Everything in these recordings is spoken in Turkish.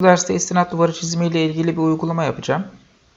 Bu derste istinat duvarı çizimi ile ilgili bir uygulama yapacağım.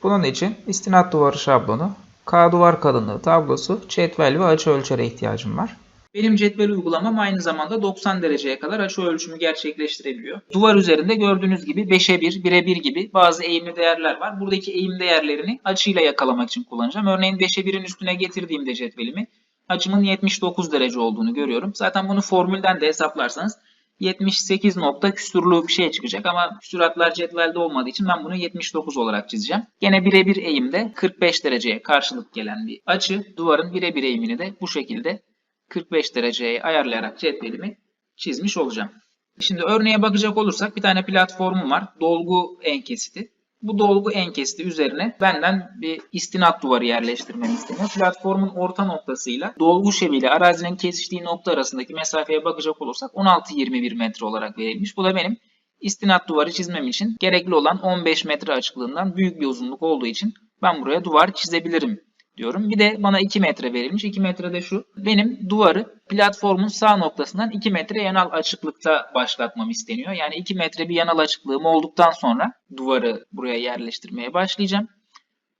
Bunun için istinat duvarı şablonu, K duvar kalınlığı tablosu, cetvel ve açı ölçere ihtiyacım var. Benim cetvel uygulamam aynı zamanda 90 dereceye kadar açı ölçümü gerçekleştirebiliyor. Duvar üzerinde gördüğünüz gibi 5'e 1, 1'e 1 gibi bazı eğimli değerler var. Buradaki eğim değerlerini açıyla yakalamak için kullanacağım. Örneğin 5'e 1'in üstüne getirdiğimde cetvelimi açımın 79 derece olduğunu görüyorum. Zaten bunu formülden de hesaplarsanız 78 nokta küsurlu bir şey çıkacak ama küsuratlar cetvelde olmadığı için ben bunu 79 olarak çizeceğim. Gene birebir eğimde 45 dereceye karşılık gelen bir açı. Duvarın birebir eğimini de bu şekilde 45 dereceye ayarlayarak cetvelimi çizmiş olacağım. Şimdi örneğe bakacak olursak bir tane platformum var. Dolgu enkesiti. Bu dolgu enkesiti üzerine benden bir istinat duvarı yerleştirmemi isteniyor. Platformun orta noktasıyla dolgu şeviyle arazinin kesiştiği nokta arasındaki mesafeye bakacak olursak 16-21 metre olarak verilmiş. Bu da benim istinat duvarı çizmem için gerekli olan 15 metre açıklığından büyük bir uzunluk olduğu için ben buraya duvar çizebilirim diyorum. Bir de bana 2 metre verilmiş. 2 metre de şu. Benim duvarı platformun sağ noktasından 2 metre yanal açıklıkta başlatmam isteniyor. Yani 2 metre bir yanal açıklığım olduktan sonra duvarı buraya yerleştirmeye başlayacağım.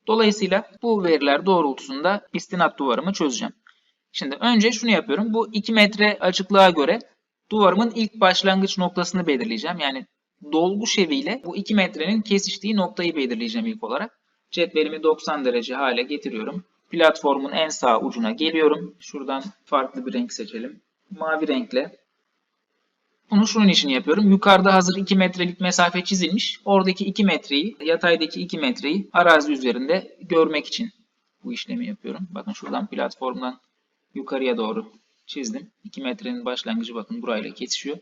Dolayısıyla bu veriler doğrultusunda istinat duvarımı çözeceğim. Şimdi önce şunu yapıyorum. Bu 2 metre açıklığa göre duvarımın ilk başlangıç noktasını belirleyeceğim. Yani dolgu şeviyle bu 2 metrenin kesiştiği noktayı belirleyeceğim ilk olarak. Cetvelimi 90 derece hale getiriyorum. Platformun en sağ ucuna geliyorum. Şuradan farklı bir renk seçelim. Mavi renkle. Bunu şunun için yapıyorum. Yukarıda hazır 2 metrelik mesafe çizilmiş. Oradaki 2 metreyi, yataydaki 2 metreyi arazi üzerinde görmek için bu işlemi yapıyorum. Bakın şuradan platformdan yukarıya doğru çizdim. 2 metrenin başlangıcı bakın burayla kesişiyor.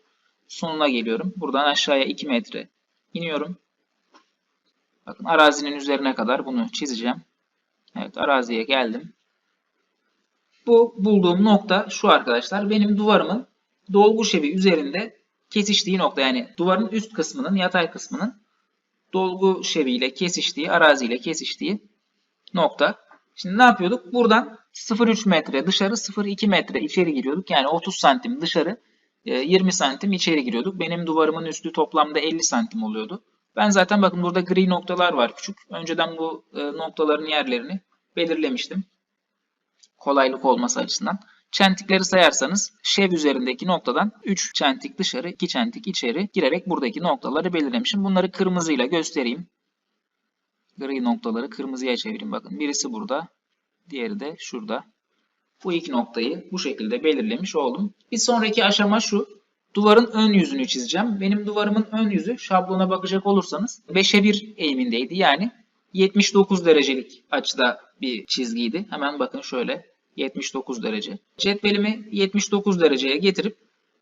Sonuna geliyorum. Buradan aşağıya 2 metre iniyorum. Bakın arazinin üzerine kadar bunu çizeceğim. Evet araziye geldim. Bu bulduğum nokta şu arkadaşlar. Benim duvarımın dolgu şevi üzerinde kesiştiği nokta. Yani duvarın üst kısmının, yatay kısmının dolgu şeviyle kesiştiği, araziyle kesiştiği nokta. Şimdi ne yapıyorduk? Buradan 0,3 metre dışarı, 0,2 metre içeri giriyorduk. Yani 30 santim dışarı, 20 santim içeri giriyorduk. Benim duvarımın üstü toplamda 50 santim oluyordu. Ben zaten bakın burada gri noktalar var küçük. Önceden bu e, noktaların yerlerini belirlemiştim. Kolaylık olması açısından. Çentikleri sayarsanız şev üzerindeki noktadan 3 çentik dışarı, 2 çentik içeri girerek buradaki noktaları belirlemişim. Bunları kırmızıyla göstereyim. Gri noktaları kırmızıya çevireyim. Bakın birisi burada, diğeri de şurada. Bu iki noktayı bu şekilde belirlemiş oldum. Bir sonraki aşama şu. Duvarın ön yüzünü çizeceğim. Benim duvarımın ön yüzü şablona bakacak olursanız 5'e 1 eğimindeydi. Yani 79 derecelik açıda bir çizgiydi. Hemen bakın şöyle 79 derece. Cetvelimi 79 dereceye getirip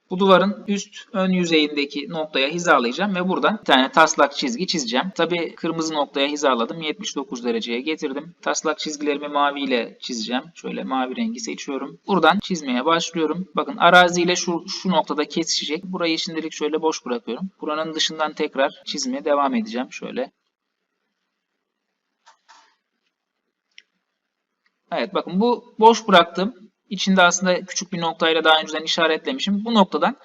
bu duvarın üst ön yüzeyindeki noktaya hizalayacağım ve buradan bir tane taslak çizgi çizeceğim. Tabi kırmızı noktaya hizaladım. 79 dereceye getirdim. Taslak çizgilerimi mavi ile çizeceğim. Şöyle mavi rengi seçiyorum. Buradan çizmeye başlıyorum. Bakın araziyle şu, şu noktada kesişecek. Burayı şimdilik şöyle boş bırakıyorum. Buranın dışından tekrar çizmeye devam edeceğim. Şöyle. Evet bakın bu boş bıraktım. İçinde aslında küçük bir noktayla daha önceden işaretlemişim. Bu noktadan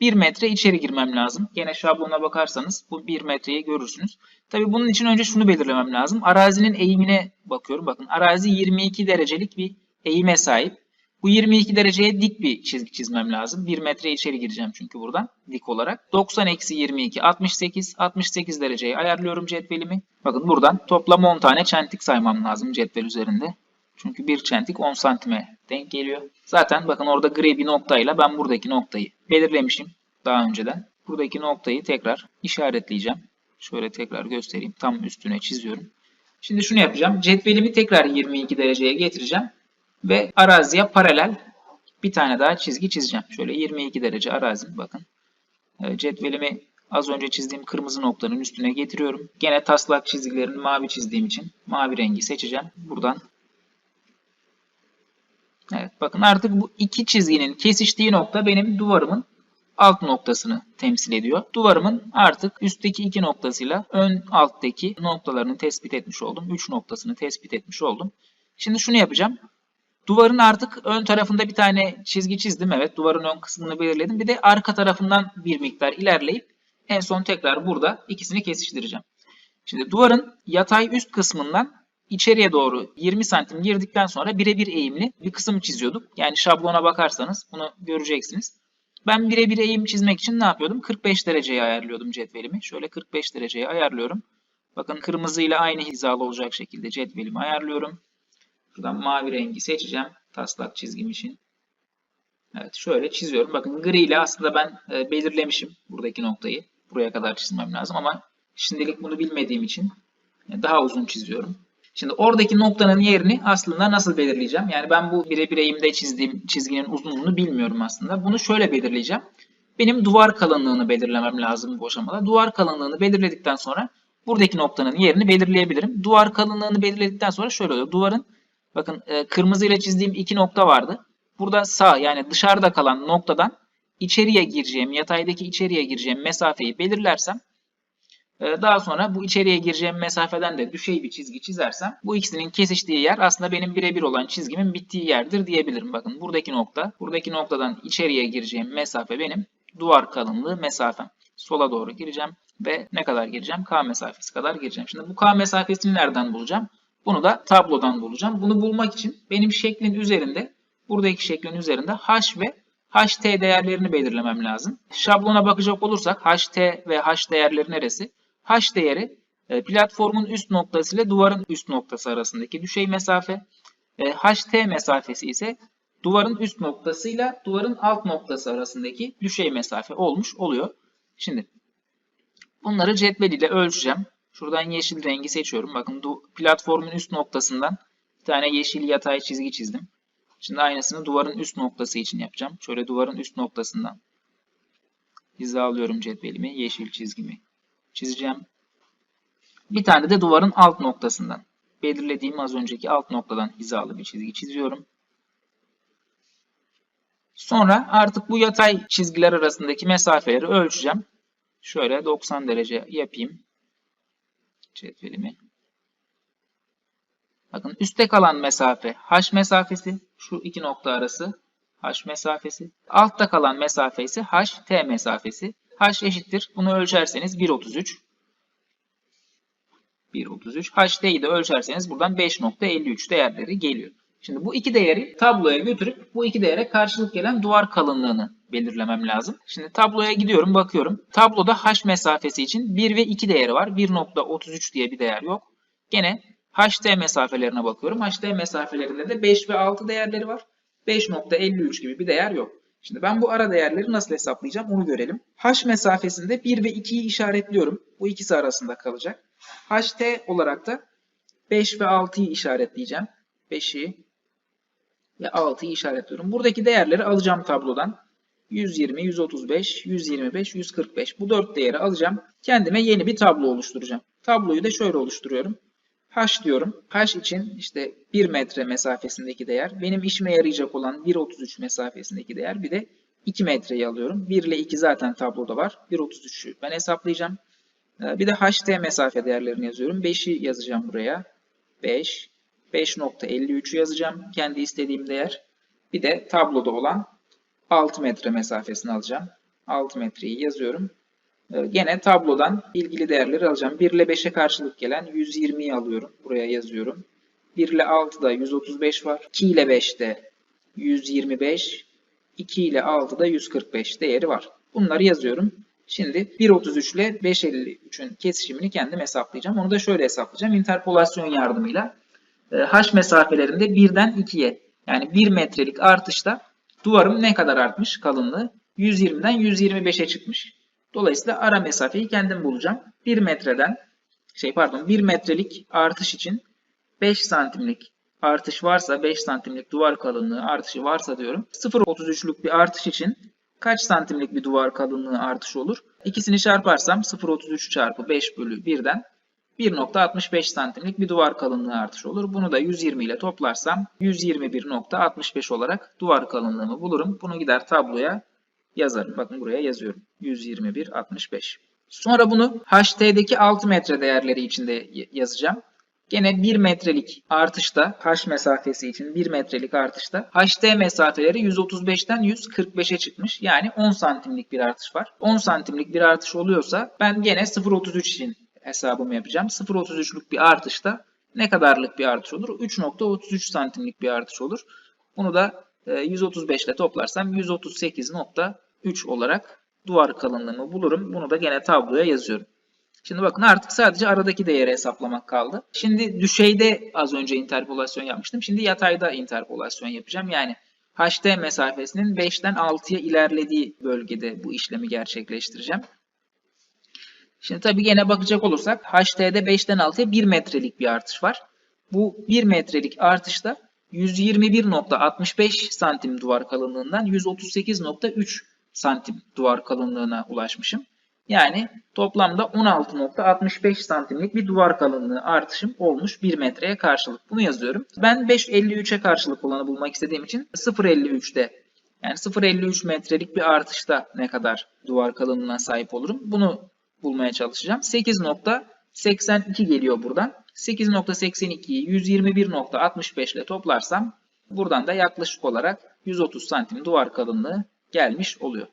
1 metre içeri girmem lazım. Gene şablona bakarsanız bu 1 metreyi görürsünüz. Tabi bunun için önce şunu belirlemem lazım. Arazinin eğimine bakıyorum. Bakın arazi 22 derecelik bir eğime sahip. Bu 22 dereceye dik bir çizgi çizmem lazım. 1 metre içeri gireceğim çünkü buradan dik olarak. 90 eksi 22 68. 68 dereceye ayarlıyorum cetvelimi. Bakın buradan toplam 10 tane çentik saymam lazım cetvel üzerinde. Çünkü bir çentik 10 santime denk geliyor. Zaten bakın orada gri bir noktayla ben buradaki noktayı belirlemişim daha önceden. Buradaki noktayı tekrar işaretleyeceğim. Şöyle tekrar göstereyim. Tam üstüne çiziyorum. Şimdi şunu yapacağım. Cetvelimi tekrar 22 dereceye getireceğim. Ve araziye paralel bir tane daha çizgi çizeceğim. Şöyle 22 derece arazi bakın. Cetvelimi az önce çizdiğim kırmızı noktanın üstüne getiriyorum. Gene taslak çizgilerini mavi çizdiğim için mavi rengi seçeceğim. Buradan Evet bakın artık bu iki çizginin kesiştiği nokta benim duvarımın alt noktasını temsil ediyor. Duvarımın artık üstteki iki noktasıyla ön alttaki noktalarını tespit etmiş oldum. Üç noktasını tespit etmiş oldum. Şimdi şunu yapacağım. Duvarın artık ön tarafında bir tane çizgi çizdim. Evet duvarın ön kısmını belirledim. Bir de arka tarafından bir miktar ilerleyip En son tekrar burada ikisini kesiştireceğim. Şimdi duvarın yatay üst kısmından içeriye doğru 20 santim girdikten sonra birebir eğimli bir kısım çiziyorduk. Yani şablona bakarsanız bunu göreceksiniz. Ben birebir eğim çizmek için ne yapıyordum? 45 dereceye ayarlıyordum cetvelimi. Şöyle 45 dereceye ayarlıyorum. Bakın kırmızı ile aynı hizalı olacak şekilde cetvelimi ayarlıyorum. Buradan mavi rengi seçeceğim taslak çizgim için. Evet şöyle çiziyorum. Bakın gri ile aslında ben e, belirlemişim buradaki noktayı. Buraya kadar çizmem lazım ama şimdilik bunu bilmediğim için e, daha uzun çiziyorum. Şimdi oradaki noktanın yerini aslında nasıl belirleyeceğim? Yani ben bu birebir eğimde çizdiğim çizginin uzunluğunu bilmiyorum aslında. Bunu şöyle belirleyeceğim. Benim duvar kalınlığını belirlemem lazım bu aşamada. Duvar kalınlığını belirledikten sonra buradaki noktanın yerini belirleyebilirim. Duvar kalınlığını belirledikten sonra şöyle oluyor. Duvarın bakın e, kırmızı ile çizdiğim iki nokta vardı. Burada sağ yani dışarıda kalan noktadan içeriye gireceğim, yataydaki içeriye gireceğim mesafeyi belirlersem daha sonra bu içeriye gireceğim mesafeden de düşey bir çizgi çizersem bu ikisinin kesiştiği yer aslında benim birebir olan çizgimin bittiği yerdir diyebilirim. Bakın buradaki nokta, buradaki noktadan içeriye gireceğim mesafe benim duvar kalınlığı mesafem. Sola doğru gireceğim ve ne kadar gireceğim? K mesafesi kadar gireceğim. Şimdi bu K mesafesini nereden bulacağım? Bunu da tablodan bulacağım. Bunu bulmak için benim şeklin üzerinde, buradaki şeklin üzerinde H ve HT değerlerini belirlemem lazım. Şablona bakacak olursak HT ve H değerleri neresi? H değeri e, platformun üst noktası ile duvarın üst noktası arasındaki düşey mesafe. E, HT mesafesi ise duvarın üst noktası ile duvarın alt noktası arasındaki düşey mesafe olmuş oluyor. Şimdi bunları cetvel ile ölçeceğim. Şuradan yeşil rengi seçiyorum. Bakın platformun üst noktasından bir tane yeşil yatay çizgi çizdim. Şimdi aynısını duvarın üst noktası için yapacağım. Şöyle duvarın üst noktasından hizalıyorum cetvelimi, yeşil çizgimi çizeceğim. Bir tane de duvarın alt noktasından belirlediğim az önceki alt noktadan hizalı bir çizgi çiziyorum. Sonra artık bu yatay çizgiler arasındaki mesafeleri ölçeceğim. Şöyle 90 derece yapayım. Cetvelimi. Bakın üstte kalan mesafe h mesafesi. Şu iki nokta arası h mesafesi. Altta kalan mesafe ise h t mesafesi. H eşittir. Bunu ölçerseniz 1.33. 1.33. HD'yi de ölçerseniz buradan 5.53 değerleri geliyor. Şimdi bu iki değeri tabloya götürüp bu iki değere karşılık gelen duvar kalınlığını belirlemem lazım. Şimdi tabloya gidiyorum bakıyorum. Tabloda h mesafesi için 1 ve 2 değeri var. 1.33 diye bir değer yok. Gene HT mesafelerine bakıyorum. HT mesafelerinde de 5 ve 6 değerleri var. 5.53 gibi bir değer yok. Şimdi ben bu ara değerleri nasıl hesaplayacağım onu görelim. H mesafesinde 1 ve 2'yi işaretliyorum. Bu ikisi arasında kalacak. HT olarak da 5 ve 6'yı işaretleyeceğim. 5'i ve 6'yı işaretliyorum. Buradaki değerleri alacağım tablodan. 120, 135, 125, 145. Bu 4 değeri alacağım. Kendime yeni bir tablo oluşturacağım. Tabloyu da şöyle oluşturuyorum. H diyorum. H için işte 1 metre mesafesindeki değer. Benim işime yarayacak olan 1.33 mesafesindeki değer. Bir de 2 metreyi alıyorum. 1 ile 2 zaten tabloda var. 1.33'ü ben hesaplayacağım. Ee, bir de HT mesafe değerlerini yazıyorum. 5'i yazacağım buraya. 5. 5.53'ü yazacağım. Kendi istediğim değer. Bir de tabloda olan 6 metre mesafesini alacağım. 6 metreyi yazıyorum. Ee, gene tablodan ilgili değerleri alacağım. 1 ile 5'e karşılık gelen 120'yi alıyorum. Buraya yazıyorum. 1 ile 6'da 135 var. 2 ile 5'te 125. 2 ile 6'da 145 değeri var. Bunları yazıyorum. Şimdi 1.33 ile 5.53'ün kesişimini kendim hesaplayacağım. Onu da şöyle hesaplayacağım. İnterpolasyon yardımıyla e, h mesafelerinde 1'den 2'ye yani 1 metrelik artışta duvarım ne kadar artmış kalınlığı? 120'den 125'e çıkmış. Dolayısıyla ara mesafeyi kendim bulacağım. 1 metreden şey pardon 1 metrelik artış için 5 santimlik artış varsa 5 santimlik duvar kalınlığı artışı varsa diyorum. 0.33'lük bir artış için kaç santimlik bir duvar kalınlığı artışı olur? İkisini çarparsam 0.33 çarpı 5 bölü 1'den 1.65 santimlik bir duvar kalınlığı artışı olur. Bunu da 120 ile toplarsam 121.65 olarak duvar kalınlığımı bulurum. Bunu gider tabloya yazarım. Bakın buraya yazıyorum. 121.65. Sonra bunu HT'deki 6 metre değerleri içinde yazacağım. Gene 1 metrelik artışta h mesafesi için 1 metrelik artışta ht mesafeleri 135'ten 145'e çıkmış. Yani 10 santimlik bir artış var. 10 santimlik bir artış oluyorsa ben gene 0.33 için hesabımı yapacağım. 0.33'lük bir artışta ne kadarlık bir artış olur? 3.33 santimlik bir artış olur. Bunu da e, 135 ile toplarsam 138.3 olarak duvar kalınlığımı bulurum. Bunu da gene tabloya yazıyorum. Şimdi bakın artık sadece aradaki değeri hesaplamak kaldı. Şimdi düşeyde az önce interpolasyon yapmıştım. Şimdi yatayda interpolasyon yapacağım. Yani HT mesafesinin 5'ten 6'ya ilerlediği bölgede bu işlemi gerçekleştireceğim. Şimdi tabii gene bakacak olursak HT'de 5'ten 6'ya 1 metrelik bir artış var. Bu 1 metrelik artışta 121.65 santim duvar kalınlığından 138.3 santim duvar kalınlığına ulaşmışım. Yani toplamda 16.65 santimlik bir duvar kalınlığı artışım olmuş 1 metreye karşılık. Bunu yazıyorum. Ben 5.53'e karşılık olanı bulmak istediğim için 0.53'te yani 0.53 metrelik bir artışta ne kadar duvar kalınlığına sahip olurum? Bunu bulmaya çalışacağım. 8.82 geliyor buradan. 8.82'yi 121.65 ile toplarsam buradan da yaklaşık olarak 130 santim duvar kalınlığı gelmiş oluyor.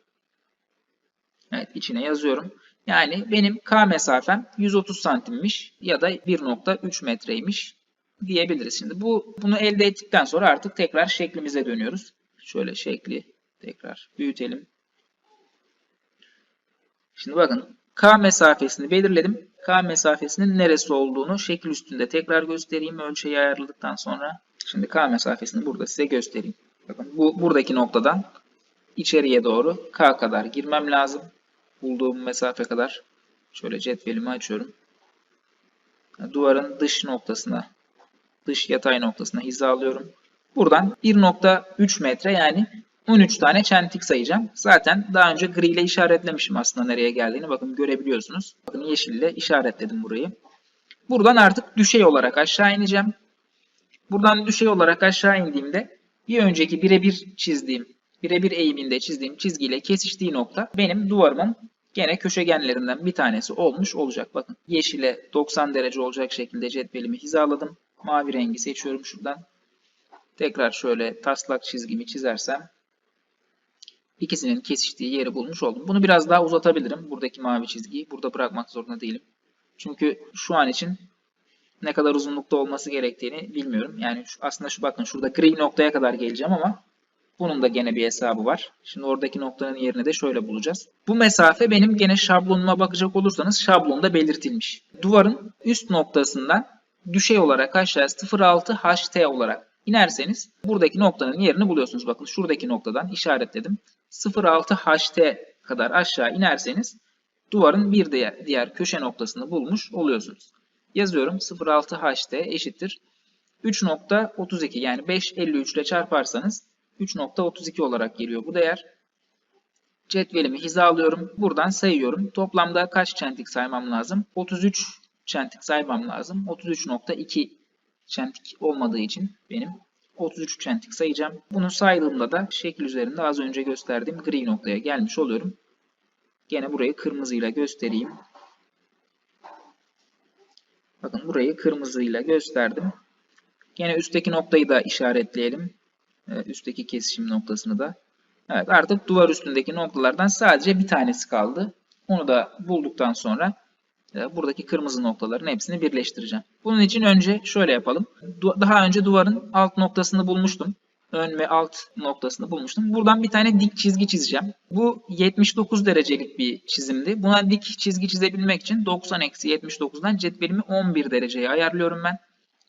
Evet içine yazıyorum. Yani benim K mesafem 130 santimmiş ya da 1.3 metreymiş diyebiliriz. Şimdi bu bunu elde ettikten sonra artık tekrar şeklimize dönüyoruz. Şöyle şekli tekrar büyütelim. Şimdi bakın K mesafesini belirledim. K mesafesinin neresi olduğunu şekil üstünde tekrar göstereyim ölçeği ayarladıktan sonra. Şimdi K mesafesini burada size göstereyim. Bakın bu buradaki noktadan içeriye doğru K kadar girmem lazım. Bulduğum mesafe kadar. Şöyle cetvelimi açıyorum. Duvarın dış noktasına, dış yatay noktasına hizalıyorum. Buradan 1.3 metre yani 13 tane çentik sayacağım. Zaten daha önce gri ile işaretlemişim aslında nereye geldiğini. Bakın görebiliyorsunuz. Bakın yeşille işaretledim burayı. Buradan artık düşey olarak aşağı ineceğim. Buradan düşey olarak aşağı indiğimde bir önceki birebir çizdiğim, birebir eğiminde çizdiğim çizgiyle kesiştiği nokta benim duvarımın gene köşegenlerinden bir tanesi olmuş olacak. Bakın yeşile 90 derece olacak şekilde cetvelimi hizaladım. Mavi rengi seçiyorum şuradan. Tekrar şöyle taslak çizgimi çizersem ikisinin kesiştiği yeri bulmuş oldum. Bunu biraz daha uzatabilirim. Buradaki mavi çizgiyi burada bırakmak zorunda değilim. Çünkü şu an için ne kadar uzunlukta olması gerektiğini bilmiyorum. Yani aslında şu bakın şurada gri noktaya kadar geleceğim ama bunun da gene bir hesabı var. Şimdi oradaki noktanın yerini de şöyle bulacağız. Bu mesafe benim gene şablonuma bakacak olursanız şablonda belirtilmiş. Duvarın üst noktasından düşey olarak aşağıya 0.6 HT olarak inerseniz buradaki noktanın yerini buluyorsunuz. Bakın şuradaki noktadan işaretledim. 0.6 HT kadar aşağı inerseniz duvarın bir diğer, diğer köşe noktasını bulmuş oluyorsunuz. Yazıyorum 0.6 HT eşittir 3.32 yani 5.53 ile çarparsanız 3.32 olarak geliyor bu değer. Cetvelimi hizalıyorum. Buradan sayıyorum. Toplamda kaç çentik saymam lazım? 33 çentik saymam lazım. 33.2 çentik olmadığı için benim 33 çentik sayacağım. Bunu saydığımda da şekil üzerinde az önce gösterdiğim gri noktaya gelmiş oluyorum. Gene burayı kırmızıyla göstereyim. Bakın burayı kırmızıyla gösterdim. Gene üstteki noktayı da işaretleyelim. Üstteki kesişim noktasını da. Evet artık duvar üstündeki noktalardan sadece bir tanesi kaldı. Onu da bulduktan sonra buradaki kırmızı noktaların hepsini birleştireceğim. Bunun için önce şöyle yapalım. Daha önce duvarın alt noktasını bulmuştum. Ön ve alt noktasını bulmuştum. Buradan bir tane dik çizgi çizeceğim. Bu 79 derecelik bir çizimdi. Buna dik çizgi çizebilmek için 90-79'dan cetvelimi 11 dereceye ayarlıyorum ben.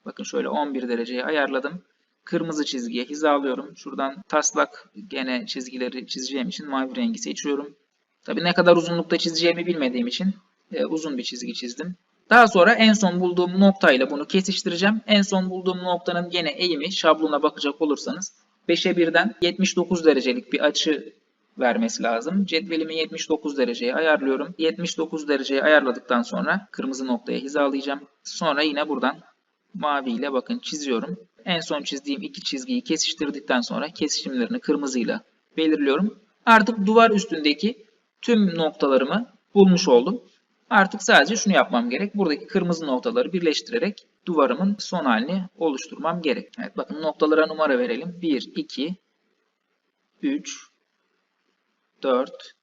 Bakın şöyle 11 dereceye ayarladım. Kırmızı çizgiye hizalıyorum. Şuradan taslak gene çizgileri çizeceğim için mavi rengi seçiyorum. Tabi ne kadar uzunlukta çizeceğimi bilmediğim için e, uzun bir çizgi çizdim. Daha sonra en son bulduğum noktayla bunu kesiştireceğim. En son bulduğum noktanın gene eğimi şablona bakacak olursanız 5'e 1'den 79 derecelik bir açı vermesi lazım. Cetvelimi 79 dereceye ayarlıyorum. 79 dereceye ayarladıktan sonra kırmızı noktaya hizalayacağım. Sonra yine buradan mavi ile bakın çiziyorum. En son çizdiğim iki çizgiyi kesiştirdikten sonra kesişimlerini kırmızıyla belirliyorum. Artık duvar üstündeki tüm noktalarımı bulmuş oldum. Artık sadece şunu yapmam gerek. Buradaki kırmızı noktaları birleştirerek duvarımın son halini oluşturmam gerek. Evet bakın noktalara numara verelim. 1, 2, 3, 4,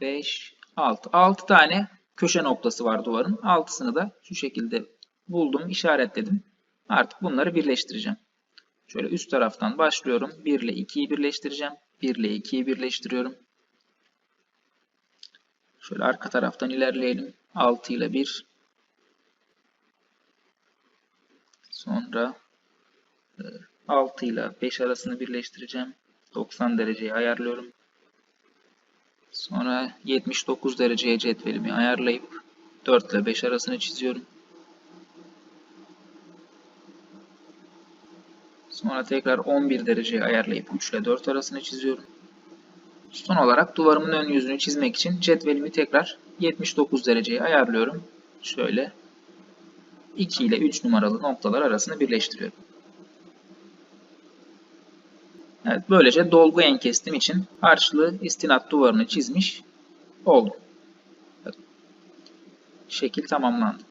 5, 6. 6 tane köşe noktası var duvarın. 6'sını da şu şekilde buldum, işaretledim. Artık bunları birleştireceğim. Şöyle üst taraftan başlıyorum. 1 ile 2'yi birleştireceğim. 1 ile 2'yi birleştiriyorum. Şöyle arka taraftan ilerleyelim. 6 ile 1. Sonra 6 ile 5 arasını birleştireceğim. 90 dereceyi ayarlıyorum. Sonra 79 dereceye cetvelimi ayarlayıp 4 ile 5 arasını çiziyorum. Sonra tekrar 11 dereceye ayarlayıp 3 ile 4 arasını çiziyorum. Son olarak duvarımın ön yüzünü çizmek için cetvelimi tekrar 79 dereceye ayarlıyorum. Şöyle 2 ile 3 numaralı noktalar arasını birleştiriyorum. Evet, böylece dolgu enkestim için harçlı istinat duvarını çizmiş oldum. Şekil tamamlandı.